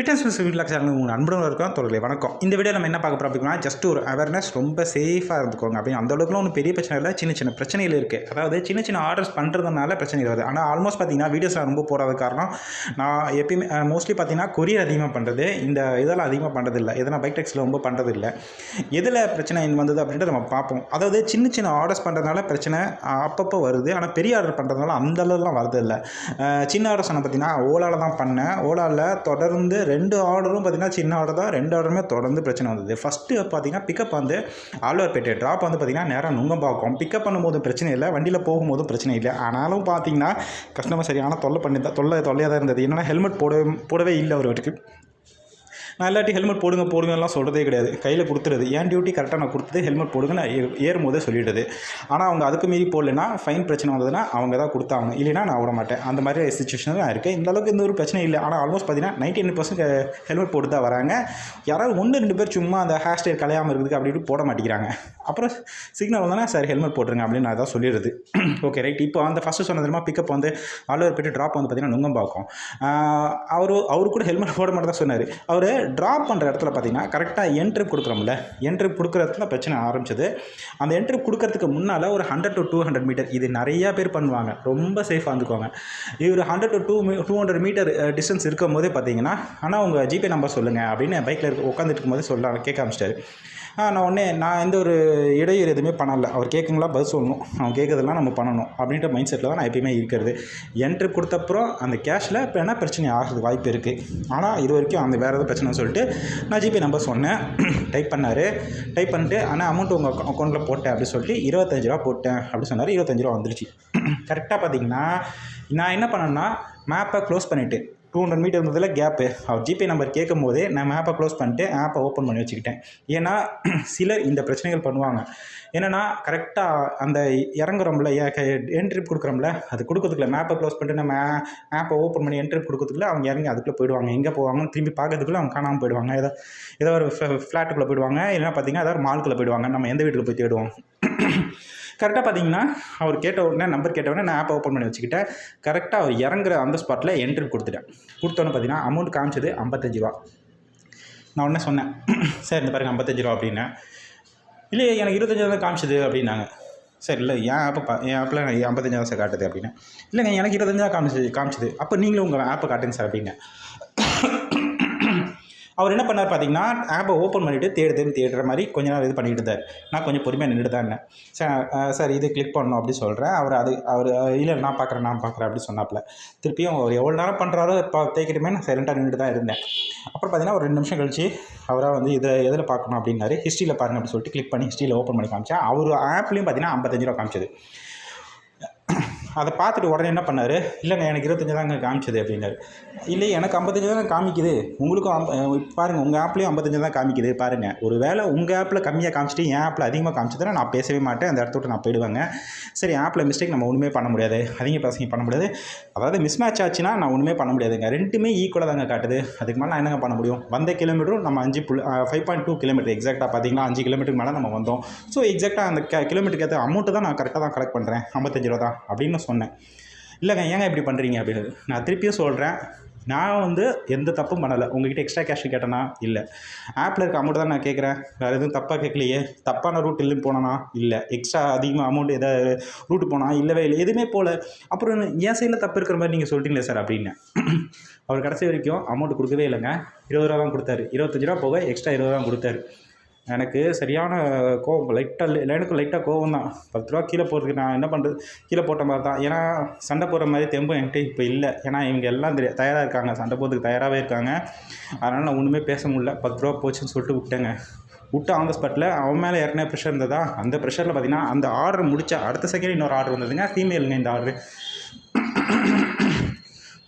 Fitness miss வீட்டில் channel உங்கள் அன்புடன் இருக்கும் தொடர்களை வணக்கம். இந்த வீடியோ நம்ம என்ன பார்க்க போகிறோம் அப்படின்னா ஜஸ்ட் ஒரு அவேர்னஸ் ரொம்ப சேஃபாக இருந்துக்கோங்க. அப்படின்னு அந்த அளவுக்குலாம் ஒன்றும் பெரிய பிரச்சனை இல்லை சின்ன சின்ன பிரச்சனைகள் இருக்குது அதாவது சின்ன சின்ன ஆர்டர்ஸ் பண்ணுறதுனால பிரச்சனைகள் வருது. ஆனால் ஆல்மோஸ்ட் பார்த்தீங்கன்னா வீடியோஸ் நான் ரொம்ப போடாத காரணம் நான் எப்பயுமே மோஸ்ட்லி பார்த்தீங்கன்னா கொரியர் அதிகமாக பண்ணுறது இந்த இதெல்லாம் அதிகமாக பண்ணுறதில்ல எதனா பைக் டெக்ஸில் ரொம்ப பண்ணுறது இல்லை எதில் பிரச்சனை வந்தது அப்படின்ட்டு நம்ம பார்ப்போம். அதாவது சின்ன சின்ன ஆர்டர்ஸ் பண்ணுறதுனால பிரச்சனை அப்பப்போ வருது. ஆனால் பெரிய ஆர்டர் பண்ணுறதுனால அந்த அளவுலாம் வரதில்லை இல்லை சின்ன ஆர்டர்ஸ் நான் பார்த்தீங்கன்னா ஓலாவில் தான் பண்ணேன். ஓலாவில் தொடர்ந்து ரெண்டு ஆர்டரும் பார்த்தீங்கன்னா சின்ன ஆர்டர் தான். ரெண்டு ஆர்டருமே தொடர்ந்து பிரச்சனை வந்தது. ஃபஸ்ட்டு பார்த்தீங்கன்னா பிக்கப் வந்து ஆழ்வார்பேட்டை. ட்ராப் வந்து பார்த்தீங்கன்னா நேராக நுங்கம்பாக்கம். பிக்கப் பண்ணும்போது பிரச்சனை இல்லை. வண்டியில் போகும்போதும் பிரச்சனை இல்லை. ஆனாலும் பார்த்தீங்கன்னா கஸ்டமர் சரியான தொல்லை பண்ணி தான் தொல்லை தொல்லையாக தான் இருந்தது. என்னென்னா ஹெல்மெட் போடவே போடவே இல்லை அவர் வீட்டுக்கு நான் இல்லாட்டி ஹெல்மெட் போடுங்க போடுங்கலாம் சொல்கிறதே கிடையாது. கையில் கொடுத்துருது என் டியூட்டி கரெக்டாக நான் கொடுத்தது ஹெல்மெட் போடுங்க நான் ஏறும் ஏறும்போதே சொல்லிடுது. ஆனால் அவங்க அதுக்கு மீறி போடலைன்னா ஃபைன் பிரச்சனை வந்ததுன்னா அவங்க தான் கொடுத்தாங்க இல்லைன்னா நான் விட மாட்டேன். அந்த மாதிரி சுச்சுவேஷன் நான் இருக்கேன் இந்த அளவுக்கு எந்த ஒரு பிரச்சனை இல்லை. ஆனால் ஆல்மோஸ்ட் பார்த்தீங்கன்னா நைன்டி நைன் பர்சன்ட் ஹெல்மெட் போட்டு தான் வராங்க. யாராவது ஒன்று ரெண்டு பேர் சும்மா அந்த ஹேர் ஸ்டைல் கலையாமல் இருக்குது அப்படி இப்படி போட மாட்டேங்கிறாங்க. அப்புறம் சிக்னல் வந்தோன்னா சார் ஹெல்மெட் போட்டுருங்க அப்படின்னு நான் தான் சொல்லிடுது ஓகே ரைட் இப்போ அந்த ஃபஸ்ட்டு சொன்ன தெரியுமா? பிக்கப் வந்து ஆழ்வார் போய்ட்டு ட்ராப் வந்து பார்த்தீங்கன்னா நுங்கம்பாக்கம். அவர் அவர் கூட ஹெல்மெட் போட மாட்டேன் தான் சொன்னார். அவர் ட்ராப் பண்ணுற இடத்துல பார்த்தீங்கன்னா கரெக்டாக என்ட்ரிப் கொடுக்குறோம்ல. என்ட்ரிப் கொடுக்குற இடத்துல பிரச்சனை ஆரம்பிச்சது. அந்த என்ட்ரிப் கொடுக்கறதுக்கு முன்னால் ஒரு hundred to two hundred meter இது நிறையா பேர் பண்ணுவாங்க. ரொம்ப சேஃபாக இருந்துக்குவாங்க. இவர் hundred to two two hundred meter distance இருக்கும் போதே பார்த்தீங்கன்னா ஆனால் உங்கள் ஜிபே நம்பர் சொல்லுங்கள் அப்படின்னு பைக்கில் இருக்க உட்காந்துட்டு இருக்கும்போது சொல்ல கேட்க ஆரம்பிச்சிட்டாரு. நான் உடனே நான் எந்த ஒரு இடையூறு எதுவுமே பண்ணலை. அவர் கேட்குங்களா? பதில் சொல்லணும். அவன் கேட்குறதெல்லாம் நம்ம பண்ணணும். அப்படின்ற மைண்ட் செட்டில் தான் நான் எப்பயுமே இருக்கிறது. என்ட்ரி கொடுத்தப்புறம் அந்த கேஷில் இப்போ என்ன பிரச்சனை ஆகிறது வாய்ப்பு இருக்குது ஆனால் இது வரைக்கும் அந்த வேறு எதாவது பிரச்சனை சொல்லிட்டு நான் ஜிபே நம்பர் சொன்னேன். டைப் பண்ணார். டைப் பண்ணிட்டு ஆனால் அமௌண்ட் உங்கள் அக்கௌண்ட்டில் போட்டேன் அப்படின்னு சொல்லிட்டு இருபத்தஞ்சு ரூபா போட்டேன் அப்படின்னு சொன்னார். இருபத்தஞ்சு ரூபா வந்துருச்சு. கரெக்டாக பார்த்தீங்கன்னா நான் என்ன பண்ணேன்னா மேப்பை க்ளோஸ் பண்ணிவிட்டு டூ ஹண்ட்ரட் மீட்டர் இருந்ததில் கேப்பு அவர் ஜிபே நம்பர் கேட்கும் போதே நான் மேப்பை க்ளோஸ் பண்ணிட்டு ஆப்பை ஓப்பன் பண்ணி வச்சுக்கிட்டேன். ஏன்னா சிலர் இந்த பிரச்சனைகள் பண்ணுவாங்க. என்னென்னா கரெக்டாக அந்த இறங்குறோம்ல என்ட்ரிப் கொடுக்குறோம்ல அது கொடுக்கறதுக்குள்ள மேப்பை க்ளோஸ் பண்ணிட்டு நம்ம ஆப்பை ஓப்பன் பண்ணி என்ட்ரிப் கொடுக்கறதுக்குள்ள அவங்க இறங்கி அதுக்குள்ளே போயிடுவாங்க. எங்கே போவாங்கன்னு திரும்பி பார்க்கறதுக்குள்ள அவங்க காணாமல் போயிடுவாங்க. ஏதோ ஏதோ ஒரு ஃப்ளாட்டுக்குள்ளே போயிடுவாங்க. இல்லைன்னா பார்த்தீங்கன்னா ஏதாவது மால்குள்ளே போயிடுவாங்க. நம்ம எந்த வீட்டுக்கு போய் தேடுவோம்? கரெக்டாக பார்த்தீங்கன்னா அவர் கேட்ட உடனே நம்பர் கேட்ட உடனே நான் ஆப்பை ஓப்பன் பண்ணி வச்சுக்கிட்டேன். கரெக்டாக அவர் இறங்குற அந்த ஸ்பாட்டில் என்ட்ரி கொடுத்துட்டேன். கொடுத்தோன்னே பார்த்தீங்கன்னா அமௌண்ட் காமிச்சது ஐம்பத்தஞ்சு ரூபா. நான் உடனே சொன்னேன் சார் இந்த பாருங்கள் ஐம்பத்தஞ்சு ரூபா அப்படின்னேன் இல்லையே எனக்கு இருபத்தஞ்சு தான் காமிச்சது அப்படின்னாங்க. சார் இல்லை என் ஆப்பை பா என் ஆப்பில் ஐம்பத்தஞ்சு தான் சார் காட்டுது அப்படின்னு. இல்லைங்க எனக்கு இருபத்தஞ்சு தான் காமிச்சது காமிச்சது. அப்போ நீங்களும் உங்கள் ஆப்பை காட்டுங்க சார் அப்படின்னு. அவர் என்ன பண்ணார் பார்த்தீங்கன்னா ஆப்பை ஓப்பன் பண்ணிவிட்டு தேடு தேடி தேடுற மாதிரி கொஞ்ச நேரம் இது பண்ணிக்கிட்டு இருந்தார். நான் கொஞ்சம் பொறுமையாக நின்றுட்டு தான் இருந்தேன். சார் சார் இது கிளிக் பண்ணணும் அப்படி சொல்கிறேன் அவர் அது அவர் இல்லை நான் பார்க்குறேன் நான் பார்க்குறேன் அப்படி சொன்னாப்புல. திருப்பியும் அவர் எவ்வளோ நேரம் பண்ணுறாரோ இப்போ தேய்க்கிட்டுமே நான் சைலண்டாக நின்றுட்டு தான் இருந்தேன். அப்புறம் பார்த்தீங்கன்னா ஒரு ரெண்டு நிமிஷம் கழிச்சு அவராக வந்து இதை எதில் பார்க்கணும் அப்படின்னாரு ஹிஸ்ட்ரியில் பாருங்க அப்படின்னு சொல்லிட்டு கிளிக் பண்ணி ஹிஸ்ட்ரியில் ஓப்பன் பண்ணி காமிச்சேன் அவர் ஆப்லேயும் பார்த்தீங்கன்னா ஐம்பத்தஞ்சு ரூபா காமிச்சது. அதை பார்த்துட்டு உடனே என்ன பண்ணார்? இல்லைங்க எனக்கு இருபத்தஞ்சு தாங்க காமிச்சது அப்படின்னாரு. இல்லை எனக்கு ஐம்பத்தஞ்சு தான் காமிக்குது. உங்களுக்கும் ஐம்ப- பாருங்கள் உங்கள் ஆப்லேயும் ஐம்பத்தஞ்சு தான் காமிக்குது பாருங்கள் ஒரு வேளை உங்கள் ஆப்பில் கம்மியாக காமிச்சிட்டு என் ஆப்பில் அதிகமாக காமிச்சதுன்னா நான் பேசவே மாட்டேன். அந்த இடத்த விட்டு நான் போயிடுவாங்க. சரி ஆப்பில் மிஸ்டேக் நம்ம ஒன்றுமே பண்ண முடியாது. அதிக பசங்க பண்ண முடியாது. அதாவது மிஸ் மேட்ச் ஆச்சுன்னா நான் ஒன்றுமே பண்ண முடியாதுங்க. ரெண்டுமே ஈக்குவலாக தாங்க காட்டுது. அதுக்கு மேலே நான் என்னங்க பண்ண முடியும்? வந்த கிலோமீட்டரும் நம்ம அஞ்சு புள்ளி ஃபைவ் பாயிண்ட் டூ கிலோமீட்டர் எக்ஸாக்டாக பார்த்தீங்கன்னா அஞ்சு கிலோமீட்டருக்கு மேலே நம்ம வந்தோம். ஸோ எக்ஸாக்டாக அந்த கிலோமீட்டருக்கு ஏற்ற அமௌண்ட்டு தான் நான் கரெக்டாக தான் கலெக்ட் பண்ணுறேன் ஐம்பத்தஞ்சு ரூபா தான் அப்படின்னு சொன்னேன். இல்லைங்க ஏங்க இப்படி பண்ணுறீங்க அப்படின்னு. நான் திருப்பியும் சொல்கிறேன் நான் வந்து எந்த தப்பும் பண்ணலை. உங்ககிட்ட எக்ஸ்ட்ரா கேஷ் கேட்டேனா? இல்லை. ஆப்பில் இருக்க அமௌண்ட் தான் நான் கேட்குறேன். வேறு எதுவும் தப்பாக கேட்கலையே. தப்பான ரூட் இல்லைன்னு போனேனா? இல்லை. எக்ஸ்ட்ரா அதிகமாக அமௌண்ட் எதாவது ரூட்டு போனா? இல்லவே இல்லை. எதுவுமே போகல அப்புறம் என் சைடில் தப்பு இருக்கிற மாதிரி நீங்கள் சொல்லிட்டீங்களே சார் அப்படின்னு. அவர் கடைசி வரைக்கும் அமௌண்ட் கொடுக்கவே இல்லைங்க. இருபது ரூபா தான் கொடுத்தாரு. இருபத்தஞ்சு ரூபா போக எக்ஸ்ட்ரா இருபது ரூபா கொடுத்தாரு. எனக்கு சரியான கோவம் லைட்டாக எனக்கு லைட்டாக கோவம் தான் பத்து ரூபா கீழே போகிறதுக்கு நான் என்ன பண்ணுறது கீழே போட்ட மாதிரி தான். ஏன்னா சண்டை போடுற மாதிரி தெம்பும் என்கிட்ட இப்போ இல்லை. ஏன்னா இவங்க எல்லாம் தெரிய தயாராக இருக்காங்க. சண்டை போகிறதுக்கு தயாராகவே இருக்காங்க. அதனால் நான் ஒன்றுமே பேச முடியல. பத்து ரூபா போச்சுன்னு சொல்லிட்டு விட்டேங்க. விட்டு ஆன் த ஸ்பாட்டில் அவன் மேலே ஏற்கனவே ப்ரெஷர் இருந்ததா? அந்த ப்ரெஷரில் பார்த்தீங்கன்னா அந்த ஆர்டர் முடிச்ச அடுத்த செகண்ட் இன்னொரு ஆர்டர் வந்ததுங்க. ஃபீமேலுங்க இந்த ஆர்டர்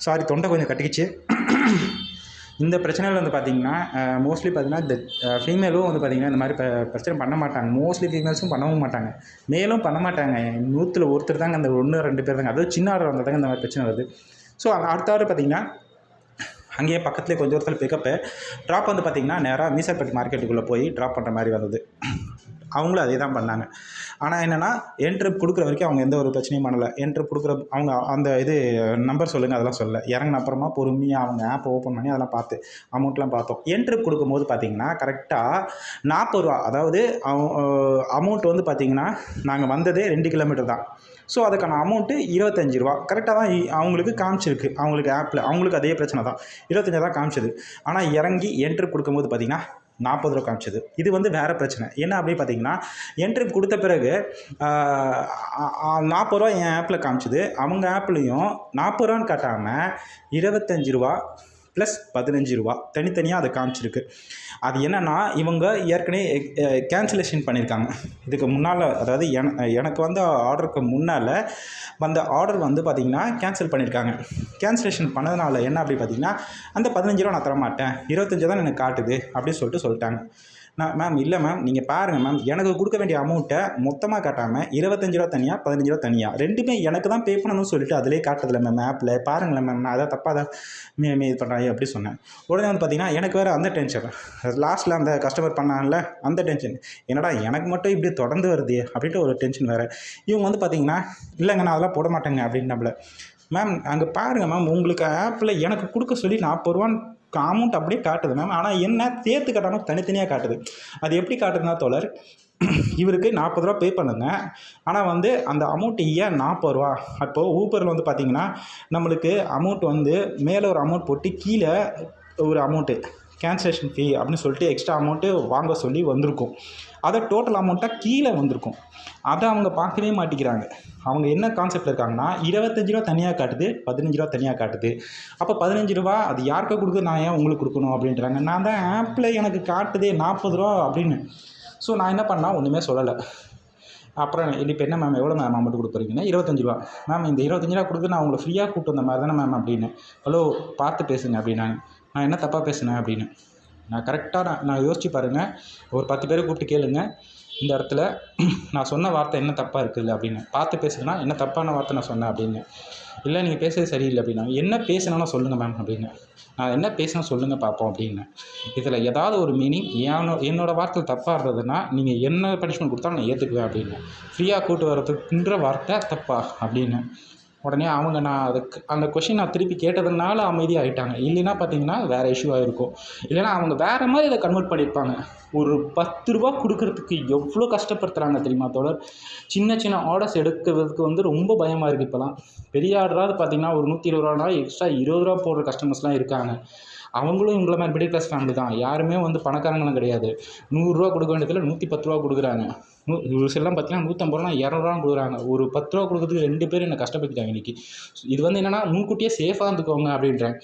சாரி தொண்டை கொஞ்சம் கட்டிக்கிச்சு. இந்த பிரச்சனையில் வந்து பார்த்தீங்கன்னா மோஸ்ட்லி பார்த்தீங்கன்னா இந்த ஃபீமேலும் வந்து பார்த்திங்கன்னா இந்த மாதிரி பிரச்சனை பண்ண மாட்டாங்க. மோஸ்ட்லி ஃபீமேல்ஸும் பண்ணவும் மாட்டாங்க. மேலும் பண்ண மாட்டாங்க. நூற்றில் ஒருத்தர் தாங்க அந்த ஒன்று ரெண்டு பேர் தாங்க. அதுவும் சின்ன ஆர்டர் வந்தால் தாங்க இந்த மாதிரி பிரச்சனை வருது. ஸோ அடுத்த ஆர்டர் பார்த்தீங்கன்னா அங்கேயே பக்கத்துலேயே கொஞ்சம் ஒருத்தர் பிக்கப்பு ட்ராப் வந்து பார்த்தீங்கன்னா நேராக மீசர்பட்டி மார்க்கெட்டுக்குள்ளே போய் ட்ராப் பண்ணுற மாதிரி வந்தது. அவங்களும் அதே தான் பண்ணாங்க. ஆனால் என்னென்னா என்ட்ரிப் கொடுக்குற வரைக்கும் அவங்க எந்த ஒரு பிரச்சனையும் பண்ணலை. என்ட்ரிப் கொடுக்குற அவங்க அந்த இது நம்பர் சொல்லுங்கள் அதெல்லாம் சொல்லலை. இறங்கின அப்புறமா பொறுமையாக அவங்க ஆப்பை ஓப்பன் பண்ணி அதெல்லாம் பார்த்து அமௌண்ட்லாம் பார்த்தோம். என்ட்ரிப் கொடுக்கும்போது பார்த்தீங்கன்னா கரெக்டாக நாற்பது ரூபா அதாவது அமௌண்ட் வந்து பார்த்தீங்கன்னா நாங்கள் வந்ததே ரெண்டு கிலோமீட்டர் தான். ஸோ அதுக்கான அமௌண்ட்டு இருபத்தஞ்சி ரூபா. கரெக்டாக தான் அவங்களுக்கு காமிச்சிருக்கு. அவங்களுக்கு ஆப்பில் அவங்களுக்கு அதே பிரச்சனை தான். இருபத்தஞ்சி தான் காமிச்சது. ஆனால் இறங்கி என்ட்ரி கொடுக்கும்போது பார்த்தீங்கன்னா நாற்பது ரூபா காமிச்சது. இது வந்து வேறு பிரச்சனை. என்ன அப்படின்னு பார்த்தீங்கன்னா என்ட்ரி கொடுத்த பிறகு நாற்பது ரூபா என் ஆப்பில் காமிச்சது. அவங்க ஆப்லேயும் நாற்பது ரூபான்னு காட்டாமல் இருபத்தஞ்சி ரூபா ப்ளஸ் பதினஞ்சு ரூபா. தனித்தனியாக அதை காமிச்சிருக்கு. அது என்னென்னா இவங்க ஏற்கனவே கேன்சலேஷன் பண்ணியிருக்காங்க இதுக்கு முன்னால் அதாவது எனக்கு வந்து ஆர்டருக்கு முன்னால் வந்த ஆர்டர் வந்து பார்த்திங்கன்னா கேன்சல் பண்ணியிருக்காங்க கேன்சலேஷன் பண்ணதுனால என்ன அப்படி பார்த்தீங்கன்னா அந்த பதினஞ்சு ரூபா நான் தர மாட்டேன் இருபத்தஞ்சு தான் எனக்கு காட்டுது அப்படின்னு சொல்லிட்டு சொல்லிட்டாங்க. நான் மேம் இல்லை மேம் நீங்கள் பாருங்கள் மேம் எனக்கு கொடுக்க வேண்டிய அமௌண்ட்டை மொத்தமாக காட்டாமல் இருபத்தஞ்சு ரூபா தனியாக பதினஞ்சு ரூபா தனியாக ரெண்டுமே எனக்கு தான் பே பண்ணணும்னு சொல்லிட்டு அதிலே காட்டதில்ல மேம் ஆப்பில் பாருங்களேன் மேம் நான் அதை தப்பாக தான் மே இது பண்ணுறாங்க அப்படி சொன்னேன். உடனே வந்து பார்த்தீங்கன்னா எனக்கு வேறு அந்த டென்ஷன் லாஸ்ட்டில் அந்த கஸ்டமர் பண்ணான்ல அந்த டென்ஷன் என்னடா எனக்கு மட்டும் இப்படி தொடர்ந்து வருது அப்படின்ட்டு ஒரு டென்ஷன் வேறு. இவங்க வந்து பார்த்தீங்கன்னா இல்லைங்க நான் அதெல்லாம் போட மாட்டேங்க அப்படின்னு நம்மள மேம் அங்கே பாருங்கள் மேம் உங்களுக்கு ஆப்பில் எனக்கு கொடுக்க சொல்லி நாற்பது ரூபான்னு அமௌண்ட் அப்படியே காட்டுது மேம் ஆனால் என்ன சேர்த்து காட்டாமல் தனித்தனியாக காட்டுது. அது எப்படி காட்டுதுன்னா தோழர் இவருக்கு நாற்பது ரூபா பே பண்ணுங்க. ஆனால் வந்து அந்த அமௌண்ட்டு ஏன் நாற்பது ரூபா? அப்போது ஊபரில் வந்து பார்த்தீங்கன்னா நம்மளுக்கு அமௌண்ட் வந்து மேலே ஒரு அமௌண்ட் போட்டு கீழே ஒரு அமௌண்ட்டு கேன்சலேஷன் ஃபீ அப்படின்னு சொல்லிட்டு எக்ஸ்ட்ரா அமௌண்ட்டு வாங்க சொல்லி வந்திருக்கும். அதை டோட்டல் அமௌண்ட்டாக கீழே வந்திருக்கும். அதை அவங்க பார்க்கவே மாட்டேங்கிறாங்க. அவங்க என்ன கான்செப்டில் இருக்காங்கன்னா இருபத்தஞ்சி ரூபா தனியாக காட்டுது பதினஞ்சு ரூபா தனியாக காட்டுது. அப்போ பதினஞ்சு ரூபா அது யாருக்கு கொடுக்குது நான் ஏன் உங்களுக்கு கொடுக்கணும் அப்படின்றாங்க. நான் தான் ஆப்பில் எனக்கு காட்டுதே நாற்பது ரூபா அப்படின்னு. ஸோ நான் என்ன பண்ணால் ஒன்றுமே சொல்லலை. அப்புறம் இப்போ என்ன மேம் எவ்வளோ மேம் அமௌண்ட் கொடுக்குறீங்கன்னா? இருபத்தஞ்சி ரூபா. மேம் இந்த இருபத்தஞ்சி ரூபா கொடுத்து நான் உங்களை ஃப்ரீயாக கூப்பிட்டு வந்த மாதிரி தானே மேம் அப்படின்னு. ஹலோ பார்த்து பேசுங்க அப்படின்னாங்க. நான் என்ன தப்பாக பேசுனேன் அப்படின்னு. நான் கரெக்டாக நான் நான் யோசிச்சு பாருங்கள் ஒரு பத்து பேரை கூப்பிட்டு கேளுங்க. இந்த இடத்துல நான் சொன்ன வார்த்தை என்ன தப்பாக இருக்குது அப்படின்னு. பார்த்து பேசுனா என்ன தப்பான வார்த்தை நான் சொன்னேன் அப்படின்னு. இல்லை நீங்கள் பேசுறது சரியில்லை அப்படின்னா என்ன பேசினாலும் சொல்லுங்கள் மேம் அப்படின்னு. நான் என்ன பேசினா சொல்லுங்கள் பார்ப்போம் அப்படின்னு. இதில் ஏதாவது ஒரு மீனிங் ஏனோ என்னோடய வார்த்தை தப்பாக இருந்ததுன்னா நீங்கள் என்ன பனிஷ்மெண்ட் கொடுத்தாலும் நான் ஏற்றுக்குவேன் அப்படின்னு. ஃப்ரீயாக கூட்டு வர்றதுக்குன்ற வார்த்தை தப்பா அப்படின்னு. உடனே அவங்க நான் அதுக்கு அந்த கொஷின் நான் திருப்பி கேட்டதுனால அமைதியாகிட்டாங்க இல்லைன்னா பார்த்தீங்கன்னா வேறு இஷ்யூவாக இருக்கும். இல்லைன்னா அவங்க வேறு மாதிரி இதை கன்வெர்ட் பண்ணியிருப்பாங்க. ஒரு பத்து ரூபா கொடுக்கறதுக்கு எவ்வளோ கஷ்டப்படுத்துகிறாங்க தெரியுமா தோழர்? சின்ன சின்ன ஆர்டர்ஸ் எடுக்கிறதுக்கு வந்து ரொம்ப பயமாக இருக்குது இப்போலாம் பெரிய ஆர்டராக பார்த்தீங்கன்னா ஒரு நூற்றி இருபது ரூபானா எக்ஸ்ட்ரா இருபது ரூபா போடுற கஸ்டமர்ஸ்லாம் இருக்காங்க. அவங்களும் இவங்கள மாதிரி மிடில் கிளாஸ் ஃபேமிலி தான். யாருமே வந்து பணக்காரங்களும் கிடையாது. நூறுரூவா கொடுக்க வேண்டியதில் நூற்றி பத்து ரூபா கொடுக்குறாங்க. நூ ஒரு சிலலாம் பார்த்தீங்கன்னா நூற்றம்பது ரூபா இரநூறுவா கொடுக்குறாங்க. ஒரு பத்து ரூபா கொடுக்குறதுக்கு ரெண்டு பேரும் என்னை கஷ்டப்படுத்திட்டாங்க இன்றைக்கி இது வந்து என்னென்னா முன்கூட்டியே சேஃபாக இருந்துக்கோங்க அப்படின்றேன்.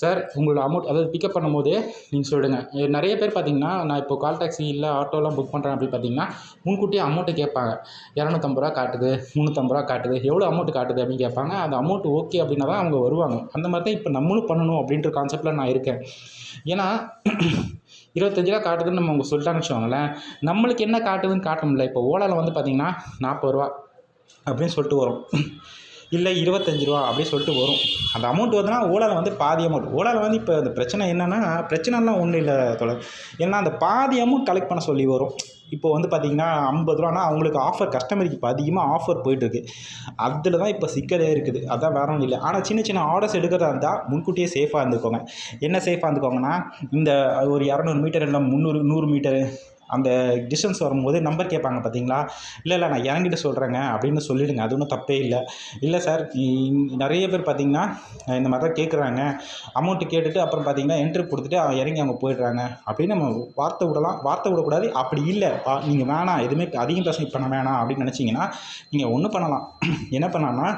சார் உங்களோட அமௌண்ட் அதாவது பிக்கப் பண்ணும்போதே நீங்கள் சொல்லிடுங்க நிறைய பேர் பார்த்தீங்கன்னா நான் இப்போ கால் டாக்ஸி இல்லை ஆட்டோலாம் புக் பண்ணுறேன் அப்படின்னு பார்த்தீங்கன்னா முன்கூட்டியே அமௌண்ட்டு கேட்பாங்க. இரநூத்தம்பது ரூபா காட்டுது முந்நூற்றம்பது ரூபா காட்டுது எவ்வளோ அமௌண்ட் காட்டுது அப்படின்னு கேட்பாங்க. அந்த அமௌண்ட் ஓகே அப்படின்னா தான் அவங்க வருவாங்க. அந்த மாதிரி தான் இப்போ நம்மளும் பண்ணணும் அப்படின்ற கான்செப்டில் நான் இருக்கேன். ஏன்னா இருபத்தஞ்சு ரூபா காட்டுதுன்னு நம்ம அவங்க சொல்லிட்டாங்கன்னு வச்சுக்கோங்களேன். நம்மளுக்கு என்ன காட்டுதுன்னு காட்ட முடியல. இப்போ ஓலாவில் வந்து பார்த்தீங்கன்னா நாற்பது ரூபா அப்படின்னு சொல்லிட்டு வரும். இல்லை இருபத்தஞ்சி ரூபா அப்படின்னு சொல்லிட்டு வரும். அந்த அமௌண்ட் வந்துன்னா ஓலாவில் வந்து பாதி அமௌண்ட் ஓலாவில் வந்து இப்போ அந்த பிரச்சனை என்னென்னா பிரச்சனைலாம் ஒன்றும் இல்லை தொடர் ஏன்னா அந்த பாதி அமௌண்ட் கலெக்ட் பண்ண சொல்லி வரும். இப்போ வந்து பார்த்தீங்கன்னா ஐம்பது ரூபானா அவங்களுக்கு ஆஃபர் கஸ்டமருக்கு இப்போ அதிகமாக ஆஃபர் போயிட்டுருக்கு. அதில் தான் இப்போ சிக்கலே இருக்குது. அதான் வேற ஒன்றும் இல்லை. ஆனால் சின்ன சின்ன ஆர்டர்ஸ் எடுக்கிறதா இருந்தால் முன்கூட்டியே சேஃபாக இருந்துக்கோங்க. என்ன சேஃபாக இருந்துக்கோங்கன்னா இந்த ஒரு இரநூறு மீட்டர் இல்லை முந்நூறு நூறு மீட்டரு அந்த டிஸ்டன்ஸ் வரும்போது நம்பர் கேட்பாங்க பார்த்தீங்களா? இல்லை இல்லை நான் இறங்கிட்டு சொல்கிறேங்க அப்படின்னு சொல்லிவிடுங்க அது ஒன்றும் தப்பே இல்லை. இல்லை சார் நிறைய பேர் பார்த்தீங்கன்னா இந்த மாதிரி தான் கேட்குறாங்க. அமௌண்ட்டு கேட்டுட்டு அப்புறம் பார்த்தீங்கன்னா என்ட்ரி கொடுத்துட்டு அவன் இறங்கி அவங்க போயிடுறாங்க. அப்படின்னு நம்ம வார்த்தை விடலாம். வார்த்தை விடக்கூடாது. அப்படி இல்லை. நீங்கள் வேணாம். எதுவுமே அதிகம் பேச பண்ண வேணாம் அப்படின்னு நினச்சிங்கன்னா நீங்கள் ஒன்று பண்ணலாம். என்ன பண்ணலாம்னா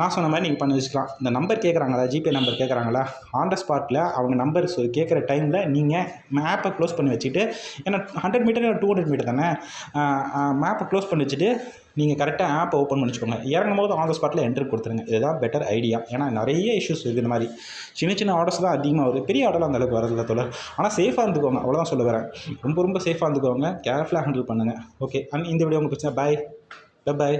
நான் சொன்ன மாதிரி நீங்கள் பண்ணி வச்சுக்கலாம். இந்த நம்பர் கேட்குறாங்களா? ஜிபே நம்பர் கேட்குறாங்களா? ஆன் த ஸ்பாட்டில் அவங்க நம்பர் கேட்குற டைமில் நீங்கள் ஆப்பை க்ளோஸ் பண்ணி வச்சுட்டு ஏன்னா hundred meter two hundred meter தானே? மேப்பை க்ளோஸ் பண்ணி வச்சுட்டு நீங்கள் கரெக்டாக ஆப்பை ஓப்பன் பண்ணி வச்சுக்கோங்க. இறங்கும் போது ஆன் த ஸ்பாட்டில் என்ட்ரி கொடுத்துருங்க. இதுதான் பெட்டர் ஐடியா ஏன்னா நிறைய இஷ்யூஸ் இருக்குது இந்த மாதிரி. சின்ன சின்ன ஆர்டர்ஸ் தான் அதிகமாக வருது. பெரிய ஆர்டர்லாம் அந்த அளவுக்கு வரதில்ல தொடர் ஆனால் சேஃபாக இருந்துக்கோங்க. அவ்வளோதான் சொல்ல வரேன். ரொம்ப ரொம்ப சேஃபாக இருந்துக்கோங்க. கேர்ஃபுல்லாக ஹேண்டில் பண்ணுங்கள் ஓகே அண்ட் இந்த வீடியோ உங்களுக்கு பிரச்சனை பாய் பாய்